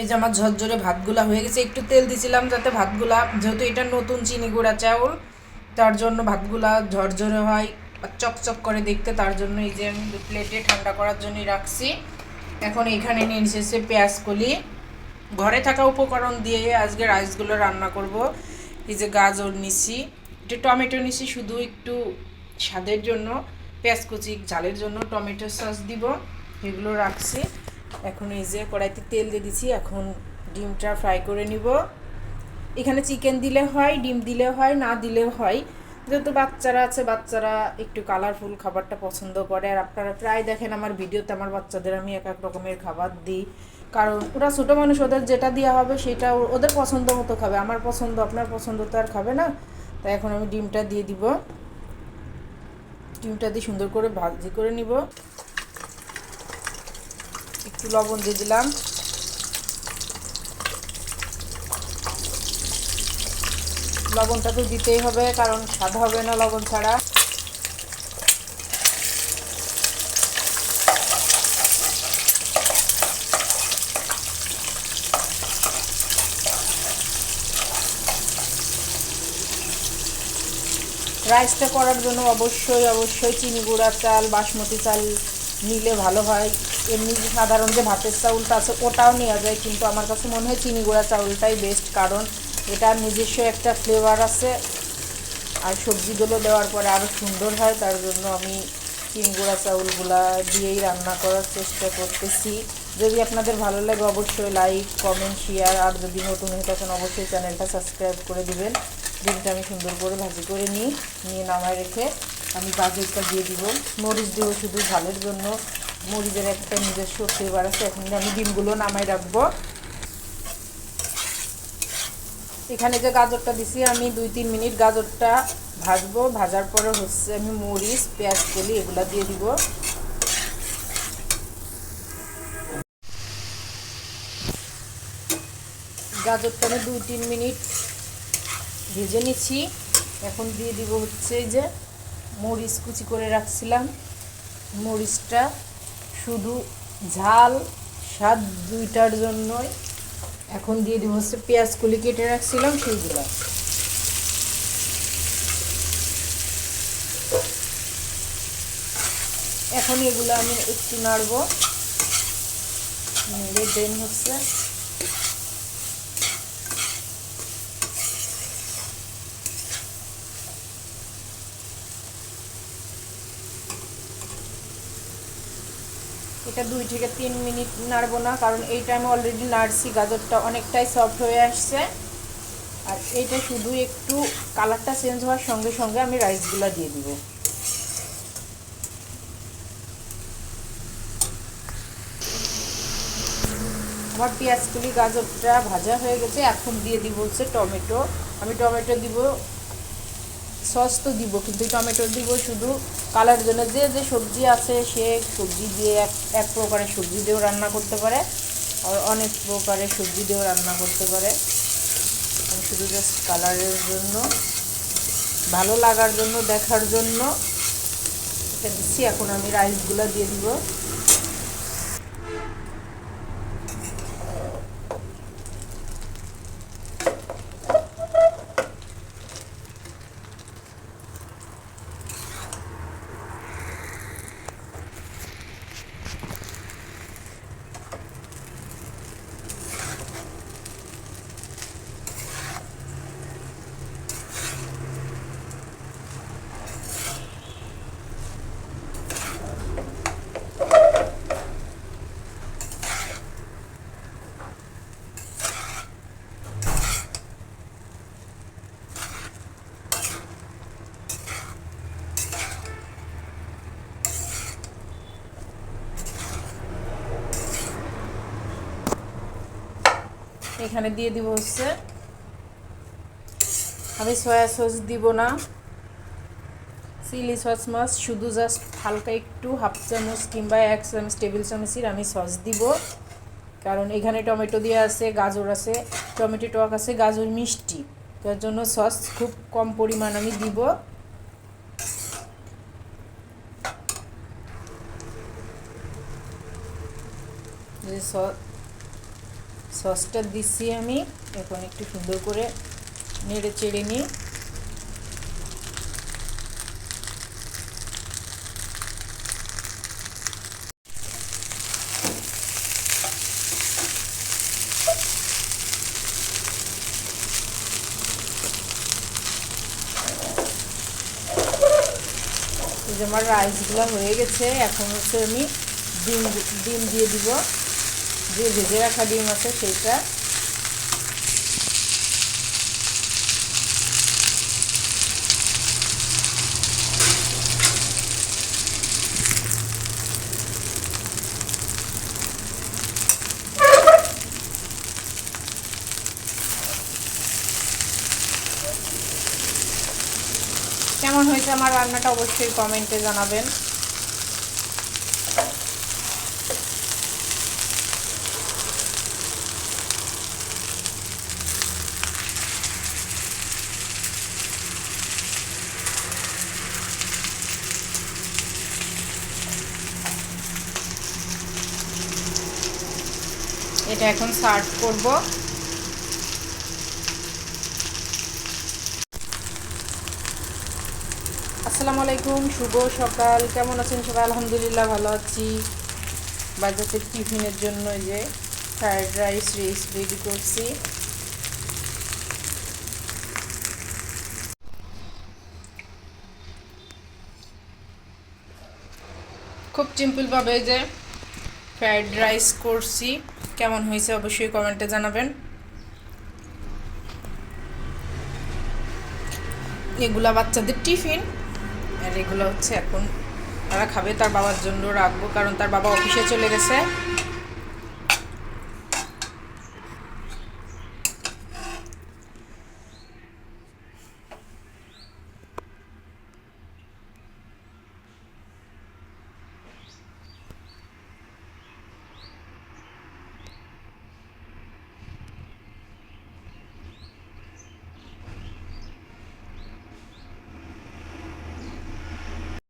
এই যে আমার ঝরঝরে ভাতগুলা হয়ে গেছে, একটু তেল দিছিলাম যাতে ভাতগুলা, যেহেতু এটা নতুন চিনি গুঁড়া চাউল, তার জন্য ভাতগুলা ঝরঝরে হয় চকচক করে দেখতে, তার জন্য এই যে আমি প্লেটে ঠান্ডা করার জন্যই রাখছি। এখন এখানে নিয়ে এসেছে পেঁয়াজ কলি। ঘরে থাকা উপকরণ দিয়ে আজকে রাইসগুলো রান্না করব। এই যে গাজর নিছি, একটু টমেটো নিছি, শুধু একটু স্বাদের জন্য, পেঁয়াজ কুচি ঝালের জন্য টমেটো সস দিব, এগুলো রাখছি। এখন এই যে কড়াইতে তেল দিয়ে দিছি, এখন ডিমটা ফ্রাই করে নিব। এখানে চিকেন দিলে হয়, ডিম দিলে হয়, না দিলেও হয়। যেহেতু বাচ্চারা আছে, বাচ্চারা একটু কালারফুল খাবারটা পছন্দ করে। আর আপনারা প্রায় দেখেন, আমার ভিডিওতে আমার বাচ্চাদের আমি এক এক রকমের খাবার দিই। কারণ ওরা ছোটো মানুষ, ওদের যেটা দেওয়া হবে সেটা ওদের পছন্দ মতো খাবে। আমার পছন্দ, আপনার পছন্দ তো আর খাবে না। তাই এখন আমি ডিমটা দিয়ে দিব। ডিমটা দিয়ে সুন্দর করে ভাজি করে নিব। একটু লবণ দিয়ে দিলাম। লবণটা তো দিতেই হবে, কারণ স্বাদ হবে না লবণ ছাড়া। রাইসটা করার জন্য অবশ্যই অবশ্যই চিনি গুঁড়া চাল, বাসমতি চাল নিলে ভালো হয়। এমনি সাধারণ যে ভাতের চাউলটা আছে, ওটাও নেওয়া যায়। কিন্তু আমার কাছে মনে হয় চিনি গুঁড়া চাউলটাই বেস্ট কারণ এটা নিজস্ব একটা ফ্লেভার আছে। আর সবজিগুলো দেওয়ার পরে আরও সুন্দর হয়, তার জন্য আমি চিনি গুঁড়া চাউলগুলা দিয়েই রান্না করার চেষ্টা করতেছি। যদি আপনাদের ভালো লাগে অবশ্যই লাইক কমেন্ট শেয়ার আর যদি নতুন হয়ে থাকেন অবশ্যই চ্যানেলটা সাবস্ক্রাইব করে দিবেন। ডিমটা আমি সুন্দর করে ভাজি করে নিই, নিয়ে নামায় রেখে আমি গাজরটা দিয়ে দিব। মরিচ দিব শুধু ঝালের জন্য। মরিচের একটা নিজস্ব ফ্লেভার আছে। এখন আমি ডিমগুলো নামায় রাখব। এখানে যে গাজরটা দিছি, আমি দুই তিন মিনিট গাজরটা ভাজবো। ভাজার পরে হচ্ছে আমি মরিচ, পেঁয়াজ, কলি এগুলা দিয়ে দিব। গাজরটা আমি দুই তিন মিনিট ভেজে নিচ্ছি। এখন দিয়ে দিব হচ্ছে যে মরিচ কুচি করে রাখছিলাম। মরিচটা শুধু ঝাল, স্বাদ দুইটার জন্যই। এখন দিয়ে দিব হচ্ছে পেঁয়াজ কুলি কেটে রাখছিলাম সেইগুলো। এখন এগুলো আমি একটু নাড়বো। নেড়ে দেন হচ্ছে। এটা দুই থেকে তিন মিনিট নাড়বো না, কারণ এই টাইমে অলরেডি নাড়ছি, গাজরটা অনেকটাই সফট হয়ে আসছে। আর এইটা শুধু একটু কালারটা চেঞ্জ হওয়ার সঙ্গে সঙ্গে আমি রাইসগুলো দিয়ে দিব। আমার পেঁয়াজগুলি গাজরটা ভাজা হয়ে গেছে, এখন দিয়ে দিব হচ্ছে টমেটো। আমি টমেটো দিব, সস তো দিব, কিন্তু টমেটো দিব শুধু কালার জন্য যে যে সবজি আছে সে সবজি দিয়ে এক এক প্রকারের সবজি দিয়েও রান্না করতে পারে। আর অনেক প্রকারের সবজি দিয়েও রান্না করতে পারে। শুধু জাস্ট কালারের জন্য, ভালো লাগার জন্য, দেখার জন্য এটা দিচ্ছি। এখন আমি রাইসগুলো দিয়ে দিব। এখানে দিয়ে দিব হচ্ছে। আমি সয়া সস দিব না। চিলি সস মাছ, শুধু জাস্ট হালকা একটু হাফ চামচ কিংবা এক চামচ টেবিল চামচের আমি সস দিব। কারণ এখানে টমেটো দিয়ে আছে, গাজর আছে, টমেটো টক আছে, গাজর মিষ্টি। তার জন্য সস খুব কম পরিমাণ আমি দিব। সস সসটা দিচ্ছি আমি। এখন একটু সুন্দর করে নেড়ে চেড়ে নিই। আমার রাইসগুলো হয়ে গেছে, এখন হচ্ছে আমি ডিম ডিম দিয়ে দিব। যে ভেজে রাখা ডিম আছে সেইটা। কেমন হয়েছে আমার রান্নাটা অবশ্যই কমেন্টে জানাবেন। এটা এখন সার্ভ করব। আসসালামু আলাইকুম, শুভ সকাল। কেমন আছেন সবাই? আলহামদুলিল্লাহ ভালো আছি। বাজাতে টিফিনের জন্য যে ফ্রায়েড রাইস রাইস রেডি করছি। খুব সিম্পলভাবে যে ফ্রায়েড রাইস করছি। কেমন হয়েছে অবশ্যই কমেন্টে জানাবেন। এগুলা বাচ্চাদের টিফিন, আর এগুলো হচ্ছে এখন তারা খাবে, তার বাবার জন্য রাখব, কারণ তার বাবা অফিসে চলে গেছে।